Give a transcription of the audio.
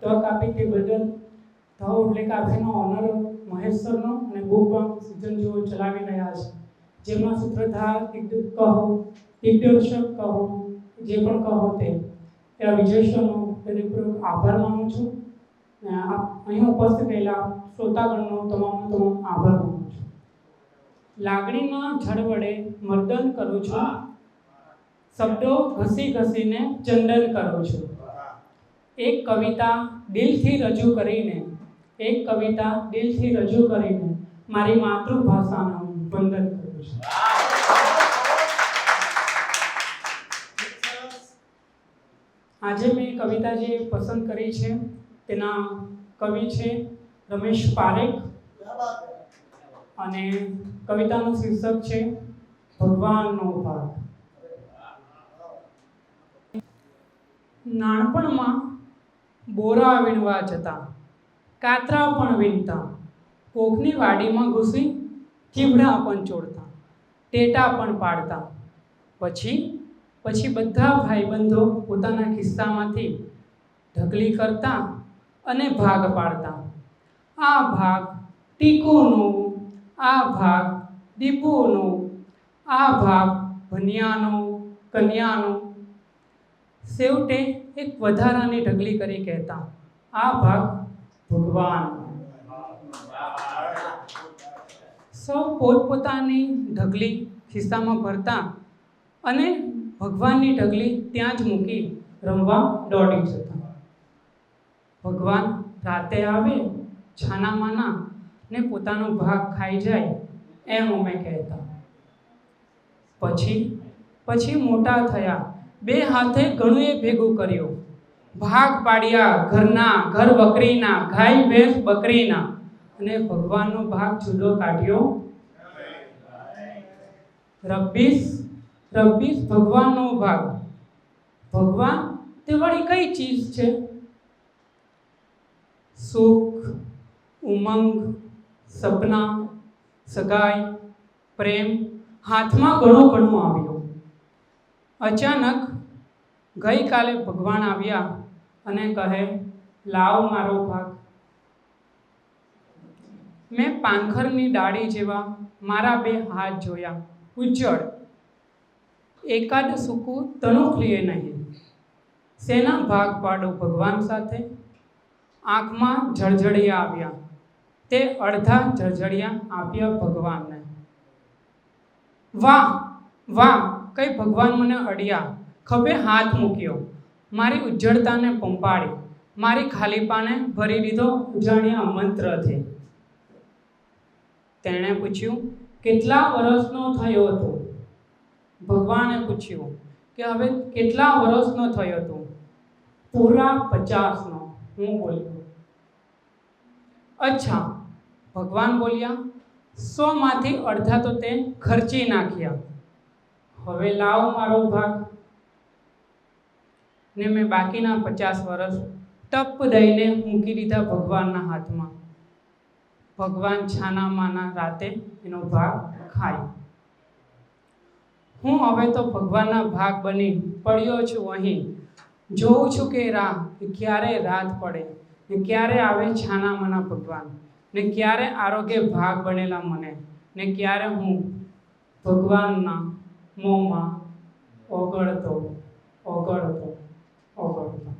તક આપી તે બદલ થાવ એટલે કાફીનો ઓનર મહેશ સરનો અને બુક બેંક સિઝન જેઓ ચલાવી રહ્યા છે. જેમાં સૂત્રધાર દિગ્દર્શક કહો દિગ્દર્શક કહો જે પણ કહો તે. એવા વિજય સરનો હૃદયપૂર્વક આભાર માનું છું. અને આ અહીં ઉપસ્થિત રહેલા શ્રોતાગણનો તમામનો તમામ આભાર માનું છું. લાગણીના જળ વડે મર્દન કરું છું. શબ્દો ઘસી ઘસીને ચંદન કરું છું. એક કવિતા દિલથી રજૂ કરીને, એક કવિતા દિલથી રજૂ કરીને મારી માતૃભાષાના હું વંદન કરું છું. આજે મેં કવિતા જે પસંદ કરી છે, તેના કવિ છે રમેશ પારેખ અને કવિતાનું શીર્ષક છે ભગવાનનો ભાગ નાનપણમાં બોરા વીણવા જતા, કાતરા પણ વીણતા, કોકની વાડીમાં ઘૂસી ચીવડા પણ ચોડતા ટેટા પણ પાડતા. પછી પછી બધા ભાઈબંધો પોતાના ખિસ્સામાંથી ઢગલી કરતા અને ભાગ પાડતા. આ ભાગ ટીકુનો, આ ભાગ દીપુનો, આ ભાગ ભનિયાનો, કન્યાનો છેવટે એક વધારાની ઢગલી કરી કહેતા, આ ભાગ ભગવાન. સૌ પોતપોતાની ઢગલી ખિસ્સામાં ભરતા અને ભગવાનની ઢગલી ત્યાં જ મૂકી રમવા દોડી જતા. ભગવાન રાતે આવે છાનામાના ને પોતાનો ભાગ ખાઈ જાય એમ અમે કહેતા. પછી પછી મોટા થયા બે હાથે ઘણું ભેગું કર્યું. ભાગ પાડ્યા ઘરના, ઘર બકરીના ગાય, ભેંસ, બકરીના. અને ભગવાનનો ભાગ જુદો કાઢ્યો. રબ્બીસ રબ્બીસ ભગવાનનો ભાગ. ભગવાન તે વળી કઈ ચીજ છે? સુખ, ઉમંગ, સપના, સગાઈ, પ્રેમ. હાથમાં ઘણો ઘણું આવ્યું. અચાનક ગઈકાલે ભગવાન આવ્યા અને કહે, લાવ મારો ભાગ. મેં પાંખરની ડાળી જેવા મારા બે હાથ જોયા. ઉજ્જળ. એકાદ સૂકું તણુક લીએ નહીં. શેના ભાગ પાડો ભગવાન સાથે. આંખમાં જળજળિયા આવ્યા. તે અડધા જળજળિયા આપ્યા ભગવાનને. વાહ વાહ કઈ ભગવાન મને અડ્યા, ખભે હાથ મૂક્યો. મારી ઉજ્જળતાને પંપાડી મારી ખાલીપાને ભરી દીધો ઉજાણ્યા મંત્રથી. તેણે પૂછ્યું, કેટલા વર્ષનો થયો હતો? ભગવાને પૂછ્યું, કે હવે કેટલા વર્ષનો થયો હતો? પૂરા પચાસનો, હું બોલ્યો. અચ્છા, ભગવાન બોલ્યા, સોમાંથી અડધા તો તે ખર્ચી નાખ્યા. હવે લાવ મારો ભાગ. ને મેં બાકીના પચાસ વર્ષ ટપ દઈને મૂકી દીધા ભગવાનના હાથમાં. ભગવાન છાના માના રાતે એનો ભાગ ખાય. હું હવે તો ભગવાનના ભાગ બની પડ્યો છું અહીં. જોઉં છું કે રાહ ક્યારે રાત પડે, ને ક્યારે આવે છાના માના ભગવાન, ને ક્યારે આરોગ્ય ભાગ બનેલા મને, ને ક્યારે હું ભગવાનના મોંમાં ઓગળતો ઓગળતો ઓગળતો.